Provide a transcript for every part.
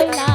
হয় না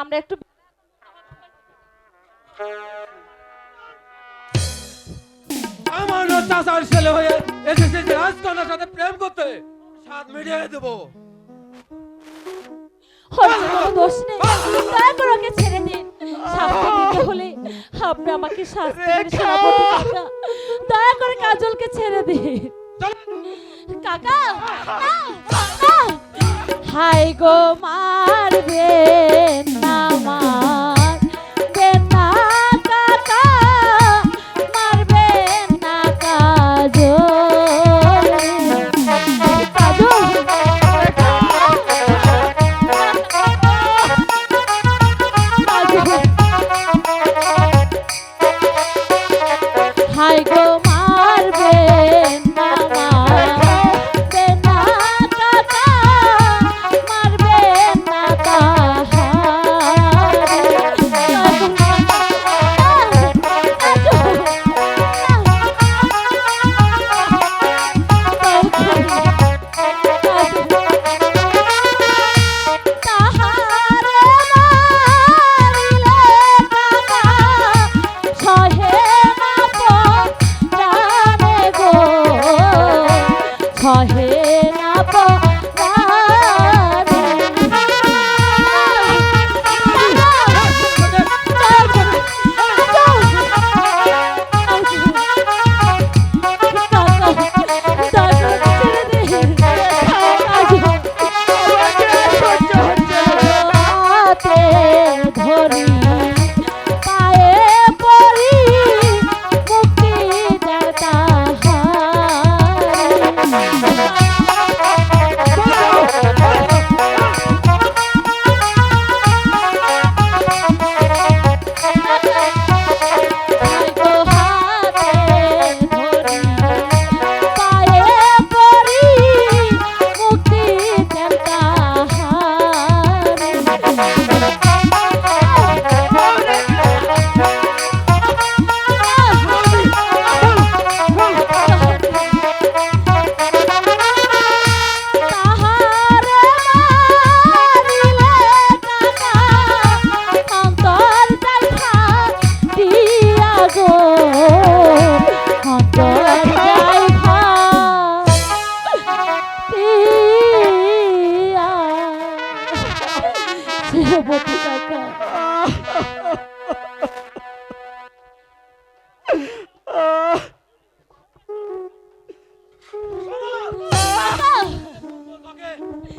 আমরা একটু আমার চাচার ছেলে হয়ে এসেছে যে রাজকন্যার সাথে প্রেম করতে। সাত মিডিয়ে দেবো। দোষ নেই। দয়া করে ওকে ছেড়ে দিন। শাস্তি দিতে হলে আপনি আমাকে শাস্তি দিন কাকা। দয়া করে কাজলকে ছেড়ে দিন। কাকা। হাই গো মারবে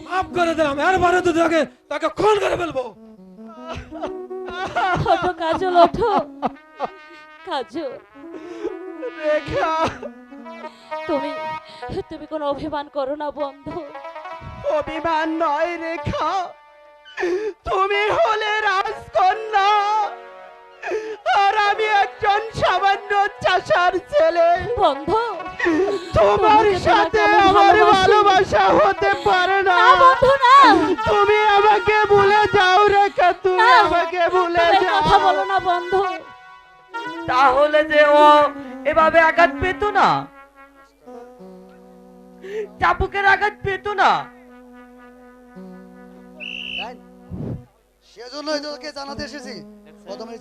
মাফ করে দিলাম এরপরে তো তাকে তাকে খুন করে ফেলব। ওঠো কাজল ওঠো। কাজল। রেখা। তুমি তুমি কোনো অভিমান করো না বন্ধু। অভিমান নয় রেখা। তুমি হলে রাজকন্যা। আর আমি একজন সামান্য চাষার ছেলে। বন্ধু তোমার সাথে আমার ভালোবাসি। হতে পারে না। তুমি আমাকে ভুলে যাও রেখা। তুমি আমাকে ভুলে যাও। কথা বলো না বন্ধু। তাহলে যে ও এভাবে আঘাত পেত না। চাপুকের আঘাত পেত না। সেজন্যই তোকে জানাতে এসেছি। প্রথমে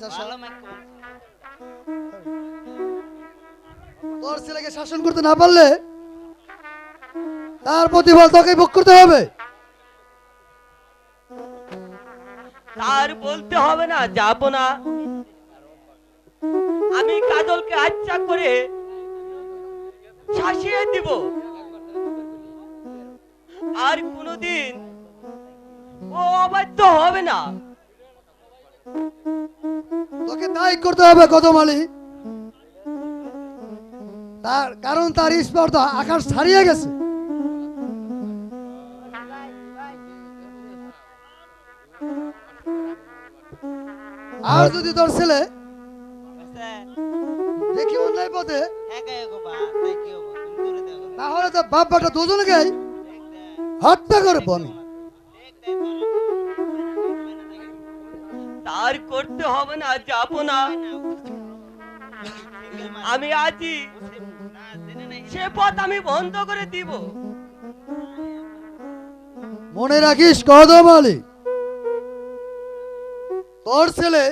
তোর ছেলেকে শাসন করতে না পারলে তার প্রতিফল তোকে ভোগ করতে হবে। তার বলতে হবে না যাব না। আমি কাজলকে আচ্ছা করে শাসিয়ে দিব। আর কোনোদিন ও অবাধ্য হবে না। তোকে তাই করতে হবে কদমালি তার কারণ তার স্পর্ধা আকাশ ছাড়িয়ে গেছে। আর যদি তোর ছেলে দেখি অন্যায় পথে। তাহলে তো বাপ বাটা দুজনকেই হত্যা করব আমি। তার করতে হবে না যাব না। আমি আজই সে পথ আমি বন্ধ করে দিব। মনে রাখিস কদম আলী তোর ছেলে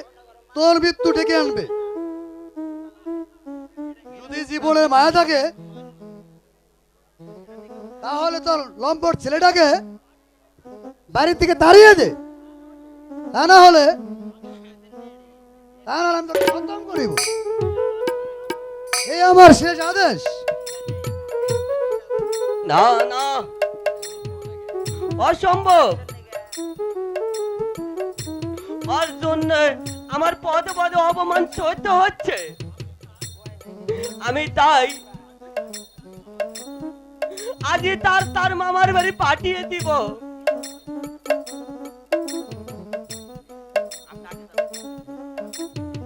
তোর মৃত্যু ডেকে আনবে। জীবনের মায়া থাকে তাহলে তোর লম্পট ছেলেটাকে বাড়ির থেকে দাঁড়িয়ে দে। তা না হলে তা না আমি খতম করিব। এই আমার শেষ আদেশ। না না। অসম্ভব। আর জন্য আমার পদে পদে অপমান সহ্য হচ্ছে। আমি তাই আজই তার তার মামার বাড়ি পাঠিয়ে দিব।